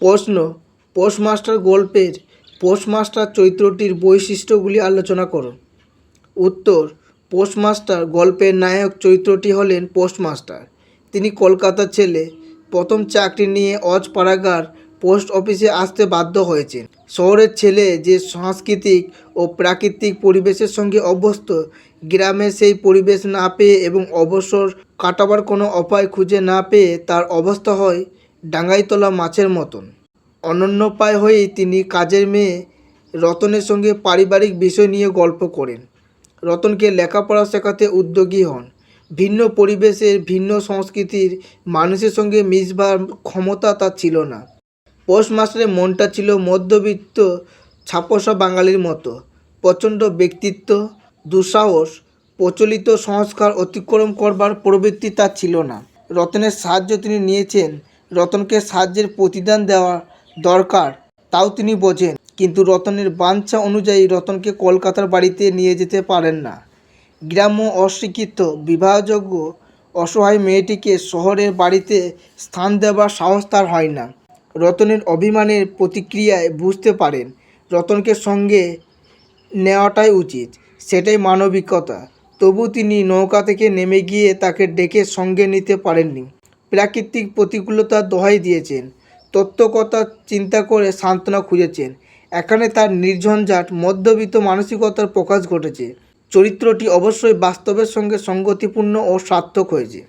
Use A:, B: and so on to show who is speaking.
A: প্রশ্ন, পোস্টমাস্টার গল্পের পোস্টমাস্টার চরিত্রটির বৈশিষ্ট্যগুলি আলোচনা করো। উত্তর, পোস্টমাস্টার গল্পের নায়ক চরিত্রটি হলেন পোস্টমাস্টার। তিনি কলকাতার ছেলে, প্রথম চাকরি নিয়ে অজ পাড়াগার পোস্ট অফিসে আসতে বাধ্য হয়েছেন। শহরের ছেলে যে সাংস্কৃতিক ও প্রাকৃতিক পরিবেশের সঙ্গে অভ্যস্ত, গ্রামে সেই পরিবেশ না পেয়ে এবং অবসর কাটাবার কোনো উপায় খুঁজে না পেয়ে তার অবস্থা হয় ডাঙায় তোলা মাছের মতন। অনন্যপায় হয়েই তিনি কাজের মেয়ে রতনের সঙ্গে পারিবারিক বিষয় নিয়ে গল্প করেন। রতনকে লেখাপড়া শেখাতে উদ্যোগী হন। ভিন্ন পরিবেশের, ভিন্ন সংস্কৃতির মানুষের সঙ্গে মিশবার ক্ষমতা তার ছিল না। পৌষ পোস্টমাস্টারের মনটা ছিল মধ্যবিত্ত ছাপোসা বাঙালির মতো। প্রচণ্ড ব্যক্তিত্ব, দুঃসাহস, প্রচলিত সংস্কার অতিক্রম করবার প্রবৃত্তি তার ছিল না। রতনের সাহায্য তিনি নিয়েছেন রতনকে সাহায্যের প্রতিদান দেওয়া দরকার, তাও তিনি বোঝেন। কিন্তু রতনের বাঞ্ছা অনুযায়ী রতনকে কলকাতার বাড়িতে নিয়ে যেতে পারেন না। গ্রাম্য অশিক্ষিত, বিবাহযোগ্য, অসহায় মেয়েটিকে শহরের বাড়িতে স্থান দেওয়ার সাহস তার হয় না। রতনের অভিমানের প্রতিক্রিয়ায় বুঝতে পারেন, রতনকে সঙ্গে নেওয়াটাই উচিত, সেটাই মানবিকতা। তবু তিনি নৌকা থেকে নেমে গিয়ে তাকে ডেকে সঙ্গে নিতে পারেননি। প্রাকৃতিক প্রতিকূলতা দোহাই দিয়েছেন তত্ত্বকথা চিন্তা করে সান্ত্বনা খুঁজেছেন। এখানে তার নির্ঝঞ্ঝাট মধ্যবিত্ত মানসিকতার প্রকাশ ঘটেছে। চরিত্রটি অবশ্যই বাস্তবের সঙ্গে সঙ্গতিপূর্ণ ও সার্থক হয়েছে।